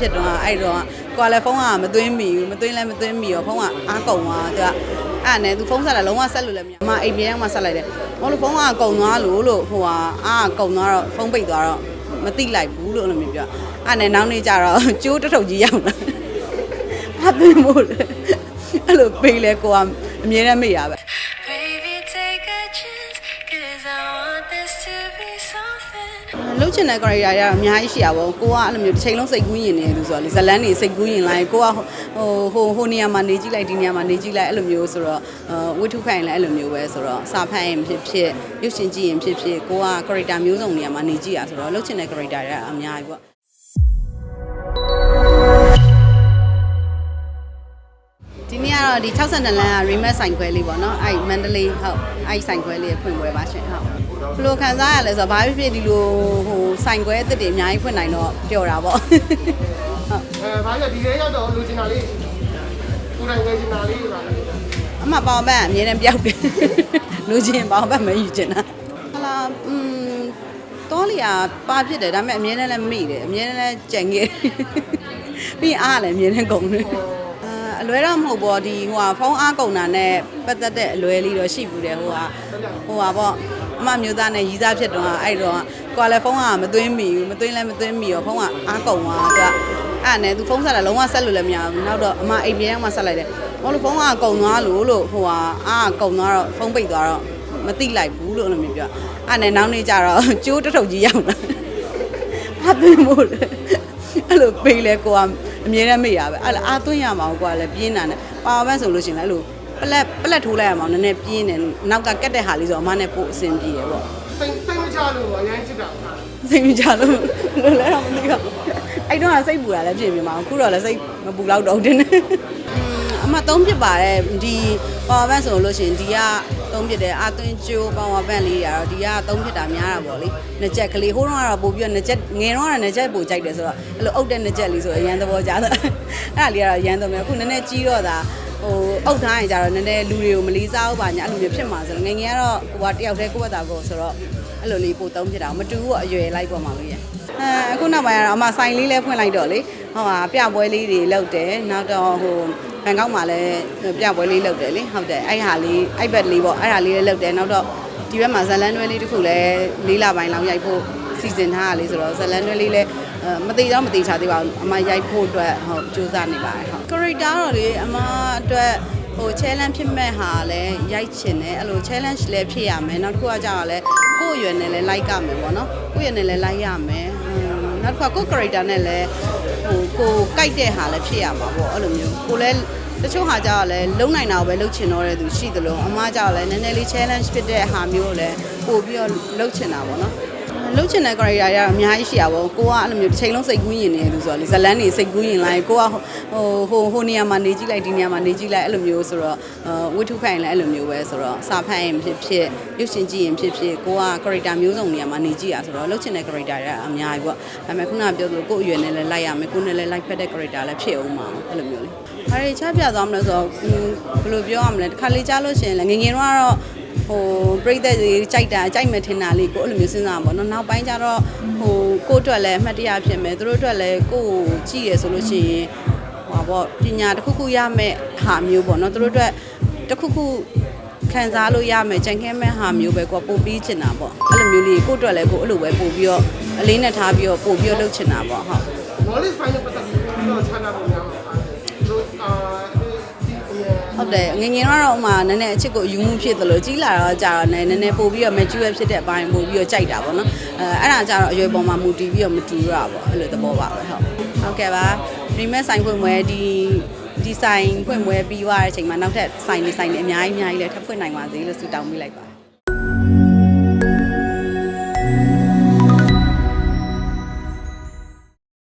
ဖြစ်တော့အဲ့တော့ကိုကလည်းဖုန်းကမသွင်းမိဘူးမသွင်းလည်းမသွင်းမိရောဖုန်းကအားကုန်သွားသူကအဲ့နဲ့သူဖုန်းဆက်တာလုံးဝဆက်လို့လည်းမရအမအိမ်ပြေရောက်မှဆက်လိုက်တယ်ဟောလို့ဖုန်းကကုန်သွားလို့လို့ဟိုဟာအားကုန်သွားတော့ဖုန်းပိတ်သွားတော့မသိလိုက်ဘူးလို့အဲ့လိုမျိုးပြောအဲ့နဲ့နောက်နေ့ကျတော့ကျိုးတစ်ထုပ်ကြီးရောက်လာအသွင်းမို့လေအဲ့လိုပေးလဲကိုကအမြဲတမ်းမေ့ရပဲ Baby, take a chance, cause I want this to be something. လှုပ်ချင်တဲ့ character တွေကတော့အများကြီးရှိတာပေါ့ကိုကအဲ့လိုမျိုးတစ်ချိန်လုံးစိတ်ကူးရင်နေတယ်ဆိုတော့လေဇလန်းနေစိတ်ကူးရင်လိုက်ကိုကဟိုဟိုဟိုနေရာမှာနေကြည့်လိုက်ဒီနေရာမှာနေကြည့်လိုက်အဲ့လိုမျိုးဆိုတော့ဝိထုခိုင်လည်းအဲ့လိုမျိုးပဲဆိုတော့စာဖတ်ရင်ဖြစ်ဖြစ်ရုပ်ရှင်ကြည့်ရင်ဖြစ်ဖြစ်ကိုက character မျိုးစုံနေရာမှာနေကြည့်ရဆိုတော့လှုပ်ချင်တဲ့ character တွေကအများကြီးပေါ့ဒီနေ့ကတော့ဒီ62လမ်းက remake ဆိုင်ခွဲလေးပေါ့နော်အဲ့မန္တလေးဟုတ်အဲ့ဆိုင်ခွဲလေးဖွင့်ပွဲပါရှင်ဟုတ် ဘယ်လိုခံစားရလဲဆိုတော့ဘာဖြစ်ဖြစ်ဒီလိုဟိုဆိုင်ခွဲအစ်စ်တွေအများကြီးဖွင့်နိုင်တော့ပျော်တာပေါ့ဟုတ်အဲဘာလဲဒီထဲရောက်တော့လူချင်တာလေးကိုယ်တိုင်ဝယ်ချင်တာလေးပါလားအမပေါင်ဘက်အမြဲတမ်းပြောက်တယ်လူချင်းပေါင်ဘက်မယူချင်တာဟလာอืมတောလီယာပါဖြစ်တယ်ဒါပေမဲ့အမြဲတမ်းလည်းမိတယ်အမြဲတမ်းလည်းကြံခဲ့ပြီးရင်အားလည်းအမြဲတမ်းကုန်တယ်အာအ လွဲတော့မဟုတ်ပေါ့ဒီဟိုဟာဖုန်းအားကုန်တာနဲ့ပတ်သက်တဲ့အလွဲလေးတော့ရှိဘူးတယ်ဟိုဟာဟိုဟာပေါ့အမမျိုးသားနဲ့ရီးစားဖြစ်တော့အဲ့တော့ကိုကလည်းဖုန်းကမသွင်းမိဘူးမသွင်းလည်းမသွင်းမိရောဖုန်းကအားကုန်သွားသူကအဲ့နဲ့သူဖုန်းဆက်တာလုံးဝဆက်လို့လည်းမရဘူးနောက်တော့အမအိမ်ပြန်ရောက်မှဆက်လိုက်တယ်ဟောလို့ဖုန်းကကုန်သွားလို့လို့ဟိုဟာအားကုန်သွားတော့ဖုန်းပိတ်သွားတော့မသိလိုက်ဘူးလို့အဲ့လိုမျိုးပြောအဲ့နဲ့နောက်နေ့ကျတော့ကျိုးတစ်ထုပ်ကြီးရောက်လာအသွင်းမို့လေအဲ့လိုပေးလဲကိုက အမြဲတမ်းမေ့ရပဲအဲ့လိုအာသွင်းရမှာကိုကလည်းပြင်းတာနဲ့ပါဝါဘက်ဆိုလို့ရှိရင်လည်းအဲ့လိုပလက်ပလက်ထိုးလိုက်ရမှာနည်းနည်းပြင်းတယ်နောက်ကကတ်တဲ့ဟာလေးဆိုအမနဲ့ပို့အဆင်ပြေတယ်ပေါ့စိတ်စိတ်မချလို့အရင်ချစ်တာပါစိတ်မကြလို့လို့လည်းတော့မသိတော့အဲ့တော့ကစိတ်ပူတာလည်းဖြစ်နေမှာအခုတော့လည်းစိတ်မပူတော့တော့တင်တယ်အမသုံးဖြစ်ပါတယ်ဒီပါဝါဘန်ဆိုလို့ရှိရင်ဒီက သုံးဖြစ်တယ်အသွင်းကျိုးပါဝါဘန်လေးတွေကတော့ဒီကသုံးဖြစ်တာများတာပေါ့လေနှစ်ချက်ကလေးဟိုးတော့ကတော့ပို့ပြီးတော့နှစ်ချက်ငယ်တော့ကတော့နှစ်ချက်ပို့ကြိုက်တယ်ဆိုတော့အဲ့လိုအုပ်တဲ့နှစ်ချက်လေးဆိုအရန်သဘောကျတယ်အဲ့ဒါလေးကတော့အရန်သုံးမယ်အခုနည်းနည်းကြီးတော့တာဟိုအုပ်ထားရင်ကြတော့နည်းနည်းလူတွေကိုမလေးစားဘူးပါညာအဲ့လိုမျိုးဖြစ်မှာဆိုတော့ငယ်ငယ်ကတော့ကိုကတယောက်တည်းကိုယ့်ဘာသာကိုဆိုတော့အဲ့လိုလေးပို့သုံးဖြစ်တာမတူဘူးအရွယ်လိုက်ပေါ်မှာလို့ရအဲအခုနောက်ပိုင်းကတော့အမဆိုင်လေးလည်းဖွင့်လိုက်တော့လေဟောဟာပြပွဲလေးတွေလုပ်တယ်နောက်တော့ဟို ဘန်ကောက်မှာလည်းပြပွဲလေးလုပ်တယ်လေဟုတ်တယ်အဲ့ဟာလေးအဲ့ဘက်လေးပေါ့အဲ့ဟာလေးလည်းလုပ်တယ်နောက်တော့ဒီဘက်မှာဇလန်တွဲလေးတစ်ခုလည်းလေးလပိုင်းလောက်ရိုက်ဖို့စီစဉ်ထားတာလေးဆိုတော့ဇလန်တွဲလေးလည်းအဲမသေးတော့မသေးချသေးပါဘူးအမရိုက်ဖို့အတွက်ဟုတ်စူးစမ်းနေပါတယ်ဟုတ် character တော့လေအမအတွက်ဟို challenge ဖြစ်မဲ့ဟာလည်းရိုက်ချင်တယ်အဲ့လို challenge လည်းဖြစ်ရမယ်နောက်တစ်ခုကကြတော့လည်းကိုယ့်အရွယ်နဲ့လည်း like ရမယ်ပေါ့နော်ကိုယ့်အရွယ်နဲ့လည်း like ရမယ်ဟွန်းနောက်တစ်ခါကိုယ့် character နဲ့လည်း ဟိုကိုကြိုက်တဲ့ဟာလည်းဖြစ်ရမှာပေါ့အဲ့လိုမျိုးကိုလည်းတချို့ဟာကြတော့လည်းလုံနိုင်တာကိုပဲလုံချင်တော့တဲ့သူရှိသလိုအမကြတော့လည်းနည်းနည်းလေး challenge ဖြစ်တဲ့ဟာမျိုးကိုလည်းပို့ပြီးတော့လုံချင်တာပေါ့နော် လှုပ်ချင်တဲ့ character တွေကတော့အများကြီးရှိတာပေါ့ကိုကအဲ့လိုမျိုးတစ်ချိန်လုံးစိတ်ကူးရင်နေတယ်ဆိုတော့လေဇလန်းနေစိတ်ကူးရင်လိုက်ကိုကဟိုဟိုဟိုနေရာမှာနေကြည့်လိုက်ဒီနေရာမှာနေကြည့်လိုက်အဲ့လိုမျိုးဆိုတော့ဝိထုခိုင်လည်းအဲ့လိုမျိုးပဲဆိုတော့စာဖတ်ရင်ဖြစ်ဖြစ်ရုပ်ရှင်ကြည့်ရင်ဖြစ်ဖြစ်ကိုက character မျိုးစုံနေရာမှာနေကြည့်ရဆိုတော့လှုပ်ချင်တဲ့ character တွေကအများကြီးပေါ့ဒါပေမဲ့ခုနကပြောသလိုကိုယ့်အရွယ်နဲ့လည်းလိုက်ရမယ်ကိုယ်နဲ့လည်း like ဖက်တဲ့ character လည်းဖြစ်အောင်ပါအဲ့လိုမျိုးလေဘာတွေချပြသွားမလဲဆိုတော့ဘယ်လိုပြောရမလဲတစ်ခါလေးကြားလို့ရှိရင်လည်းငငယ်တော့ကတော့ ဟိုပြိသက်တွေကြိုက်တာကြိုက်မယ်ထင်တာလေးကိုအဲ့လိုမျိုးစဉ်းစားပါတော့နောက်ပိုင်းကျတော့ဟိုကိုယ့်အတွက်လည်းအမှတ်တရဖြစ်မယ်သူတို့အတွက်လည်းကိုယ့်ကိုကြည့်ရဆိုလို့ရှိရင်ဟိုပေါ့ပညာတစ်ခုခုရမယ်ဟာမျိုးပေါ့နော်သူတို့အတွက်တစ်ခုခုခံစားလို့ရမယ်ကြံခဲမဲ့ဟာမျိုးပဲကိုယ်ပို့ပြီးချင်တာပေါ့အဲ့လိုမျိုးလေးကိုယ့်အတွက်လည်းကိုယ်အဲ့လိုပဲပို့ပြီးတော့အလေးနဲ့ထားပြီးတော့ပို့ပြီးတော့လုပ်ချင်တာပေါ့ဟုတ် knowledge find ပတ်သက်ပြီးတော့ချမ်းသာပုံများ ဟုတ်တယ်ငယ်ငယ်တော့ဥမာနည်းနည်းအချစ်ကိုယူမှုဖြစ်သလိုကြီးလာတော့ကြာတော့နည်းနည်းပို့ပြီးတော့ mature ဖြစ်တဲ့အပိုင်းပို့ပြီးတော့ကြိုက်တာပေါ့နော်အဲအဲ့ဒါကြာတော့အရွယ်ပေါ်မှာမူတည်ပြီးတော့မတူရတာပေါ့အဲ့လိုသဘောပါပဲဟုတ်ဟုတ်ကဲ့ပါ remake ဆိုင်ဖွင့်ပွဲဒီဒီဆိုင်ဖွင့်ပွဲပြီးသွားတဲ့အချိန်မှာနောက်ထပ်ဆိုင်နေဆိုင်နေအများကြီးအများကြီးလည်းထပ်ဖွင့်နိုင်ပါစေလို့ဆုတောင်းပေးလိုက်ပါ